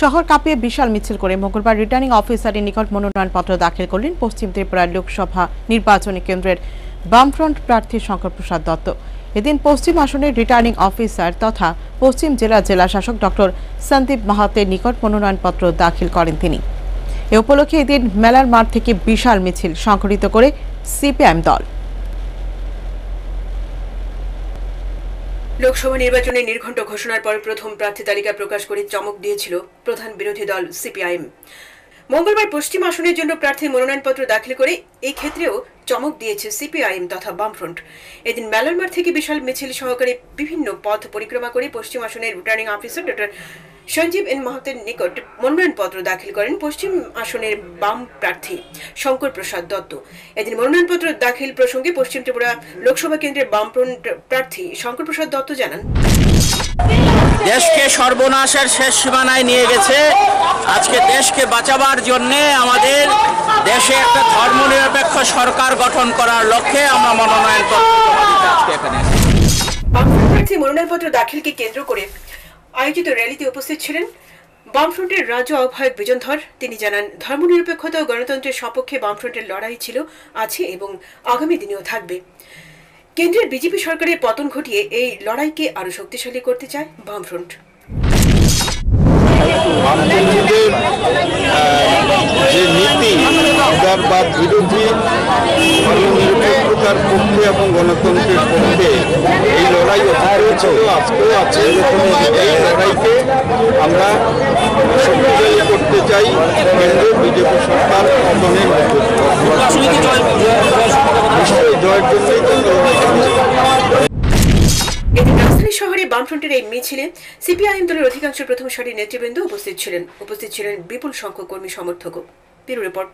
শহর কাঁপিয়ে বিশাল মিছিল করে মঙ্গলবার রিটার্নিং অফিসারের নিকট মনোনয়নপত্র দাখিল করলেন পশ্চিম ত্রিপুরা লোকসভা নির্বাচনী কেন্দ্রের বামফ্রন্ট প্রার্থী শঙ্কর প্রসাদ দত্ত। এদিন পশ্চিম আসনের রিটার্নিং অফিসার তথা পশ্চিম জেলা জেলা শাসক ডক্টর সন্দীপ মাহাতের নিকট মনোনয়নপত্র দাখিল করেন তিনি। এ উপলক্ষে এদিন মেলার মাঠ থেকে বিশাল মিছিল সংঘটিত করে সিপিআইএম দল। লোকসভা নির্বাচনে নির্ঘণ্ট ঘোষণার পর প্রথম প্রার্থী তালিকা প্রকাশ করে চমক দিয়েছিল প্রধান বিরোধী দল সিপিআইএম। মঙ্গলবার পশ্চিম আসনের জন্য প্রার্থীর মনোনয়নপত্র দাখিল করে এই ক্ষেত্রেও চমক দিয়েছে সিপিআইএম তথা বামফ্রন্ট। এদিন মেলার মাঠ থেকে বিশাল মিছিল সহকারে বিভিন্ন পথ পরিক্রমা করে পশ্চিম আসনের returning officer doctor Sanjib N মাহাতের নিকট মনোনয়নপত্র দাখিল করেন পশ্চিম আসনের বাম প্রার্থী শঙ্কর প্রসাদ দত্ত। এদিন মনোনয়নপত্র দাখিল প্রসঙ্গে পশ্চিম ত্রিপুরা লোকসভা কেন্দ্রের বামফ্রন্ট প্রার্থী শঙ্কর প্রসাদ দত্ত জানান, দেশকে সর্বনাশের শেষ সীমানায় নিয়ে গেছে। আজকে দেশকে বাঁচাবার জন্যে আমাদের দেশে একটা ধর্মনিরপেক্ষ সরকার গঠন করার লক্ষ্যে আমরা মনোনয়ন আজকে এখানে প্রার্থী মনোনয়নপত্র দাখিলকে কেন্দ্র করে আয়োজিত র্যালিতে উপস্থিত ছিলেন বামফ্রন্টের রাজ্য আহ্বায়ক বিজন ধর তিনি জানান ধর্মনিরপেক্ষতা ও গণতন্ত্রের সপক্ষে বামফ্রন্টের লড়াই ছিল আছে এবং আগামী দিনেও থাকবে। কেন্দ্রের বিজেপি সরকারের পতন ঘটিয়ে এই লড়াইকে আরও শক্তিশালী করতে চায় বামফ্রন্ট উদারবাদ বিরোধী ধর্মনিরপেক্ষতার পক্ষে এবং গণতন্ত্রের পক্ষে এই লড়াই ছিল আজকেও আছে এই লড়াইকে আমরা শক্তিশালী করতে চাই কেন্দ্রের বিজেপি সরকার পতনের নিশ্চয়ই শহরে বামফ্রন্টের এই মিছিলে সিপিআইএম দলের অধিকাংশ প্রথম সারির নেতৃবৃন্দ উপস্থিত ছিলেন। উপস্থিত ছিলেন বিপুল সংখ্যক কর্মী সমর্থকও। Bureau report